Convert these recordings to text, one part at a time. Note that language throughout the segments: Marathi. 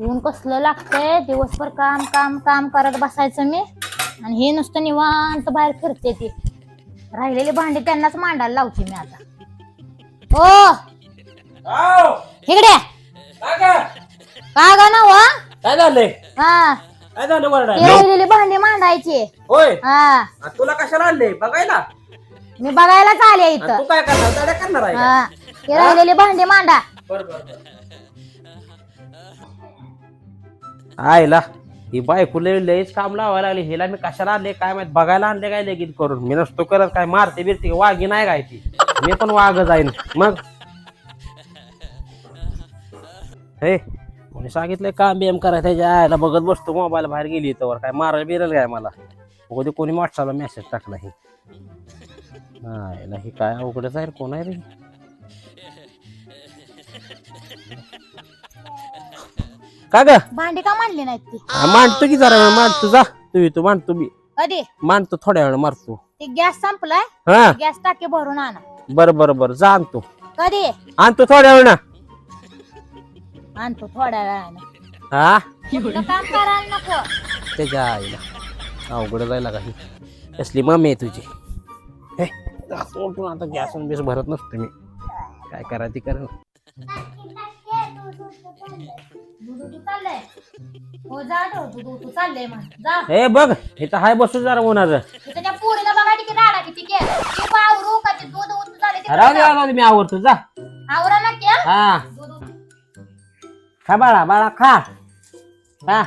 ऊन कसलं लागतंय? दिवसभर काम काम काम करत बसायचं मी. आणि हे नुसतं निवांत बाहेर फिरते ती. राहिलेली भांडी त्यांनाच मांडायला लावते मी आता. ओ! आव! इकडे काका! का ग ना वा काय झालंय? हा. काय झालं ती वरडाय राहिलेली भांडी मांडायची. होय. हा. आ, तुला कशाला आणले? बघायला. मी बघायलाच आले इथं. तू काय करणार? दाड्या करणार आहे का? हा. ती राहिलेली भांडी मांडा. बर बर बर. आयला ही बायको लय लयच काम लावायला लागली. हिला मी कशाला आणले काय माहीत बघायला आणले काय लगीन करून. मी नसतो करत काय मारते बिरते वाघी नाही काय ती. मी पण वाघ जाईन. मग? हे कोणी सांगितलंय काम बेम करायचं त्याच्या आयला बघत बसतो मोबाईल बाहेर गेली तर काय मारायला बिरल काय मला? उद्या कोणी व्हॉट्सअपला मेसेज टाकला हे. आयला हे काय अवघडच आहे रे, कोण आहे रे? का ग? भांडी का मांडली नाहीत ती? मांडतो की जरा वेळ मांडतो जा. तू तू मांडतो मी कधी? मांडतो थोड्या वेळ मारतो. ते गॅस संपलाय? हा. गॅस टाकी भरून आणा. बर बर बर जा आणतो. कधी? आणतो थोड्या वेळ ना. आणतो थोड्या वेळाने. हा? कुठलं काम करायला नको. त्याच्या आईला. अवघड जायला काही. कसली मम्मी आहे तुझी? हे आता गॅस बेस भरत नसतो मी. काय करा ती करा. चाललंय? हो जा ठेव तू. तू चाललंय मग. जा. हे बघ इथं हाय बसू जरा उन्हाचं. तिथं त्या पोरीला बघा की राडा किती केलं. ते पावरू का ते दूध उतू झाले ते राहू दे राहू दे, मी आवडतो जा. आवरा ना के हा. दूध उतू. खा बाळा बाळा खा. खा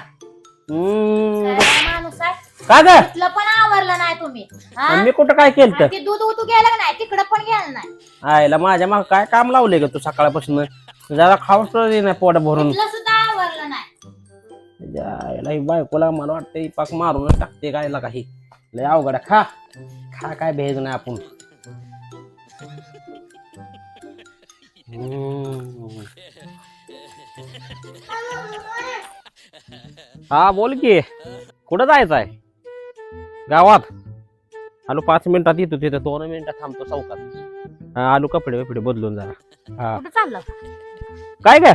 हम्म. काय माणूस आहे? का ग? तिथलं पण आवरलं नाही तुम्ही. हा? मी कुठं काय केलं आणि ते दूध उतू गेलं का नाही? तिकडं पण गेलं नाही. आयला माझ्या मग काय काम लावले ग तू सकाळपासून? जरा खाऊस नाही पोट भरून. तिथलं सुद्धा नाही आयला ही बायकोला मला वाटतं पाक मारूनच टाकते गायला काही. लय अवघड आहे. खा. खा काय भेज नाही आपण. हम्म. हा बोल की. कुठं जायचं आहे गावात. आलो पाच मिनिटात येतो तिथे. दोन मिनिटात थांबतो चौकात. हा आलो कपडे बिपडे बदलून जरा. हा. कुठं चाललं? काय काय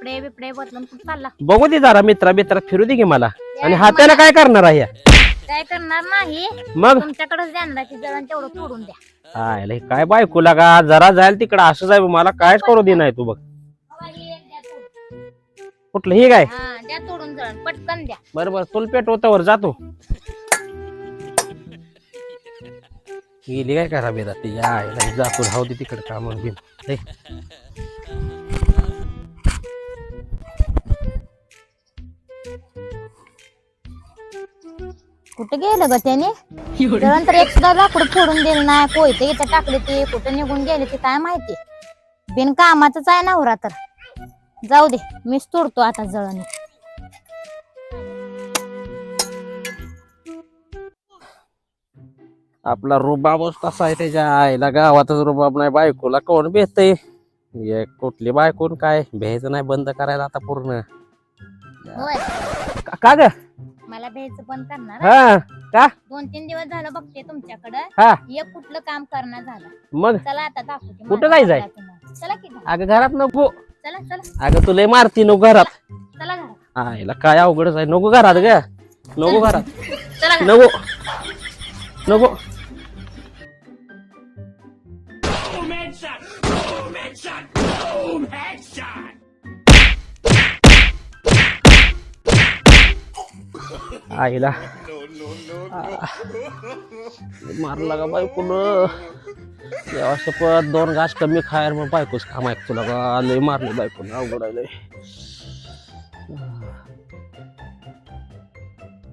कपडे बिपडे बदलून कुठं चालला? बघू दे जरा मित्रा मित्रात फिरू दे की मला. आणि हाताने काय करणार आहे? काय करणार नाही. मग? तुमच्याकडेच देणार ती जळण तेवढं तोडून द्या. आयला हे काय बायको लागा जरा जाईल तिकडं असं जाय मला कायच करू दे नाही तू बघ. बाबा, हे एक द्या तोडून. कुठलं हे काय? हा द्या तोडून पटकन द्या. बरोबर तुल पेट होतावर जातो गेली काय करा बेदा ती? आयला जातो राहू दे तिकडे काम बिम कुठे गेलं ग त्याने? जळण तर एक सुद्धा लाकूड फोडून दिलं नाही. कोयते इथं टाकले ते कुठे निघून गेले ते काय माहिती? बिन कामाच आहे नवरा तर. जाऊ दे मीच तोडतो आता जळण. आपला रुबाबच तसा आहे त्याच्या आईला गावातच रुबाब नाही बायकोला कोण भेटतय? कुठली बायकोन काय? भ्यायचं नाही बंद करायला आता पूर्ण. होय. का ग? मला भ्यायचं पण करणार. हा का? दोन तीन दिवस झालं बघते तुमच्याकडं. हा. एक कुठलं काम करणं झालं. मग? चला आता दाखवते कुठं जायचंय? तुम्हाला. चला की घरात. अगं घरात नको. चला चला. अगं तुला मारती नको घरात. चला घरात. आईला काय अवघडच आहे. नको घरात ग. नको घरात. चला घरात. नको. नको. आईला मारला का बायकोन देवा पण दोन घास कमी खायर मग बायकोच काम आहे तुला का? लय मारले बायकोनं अवघड आहे लय.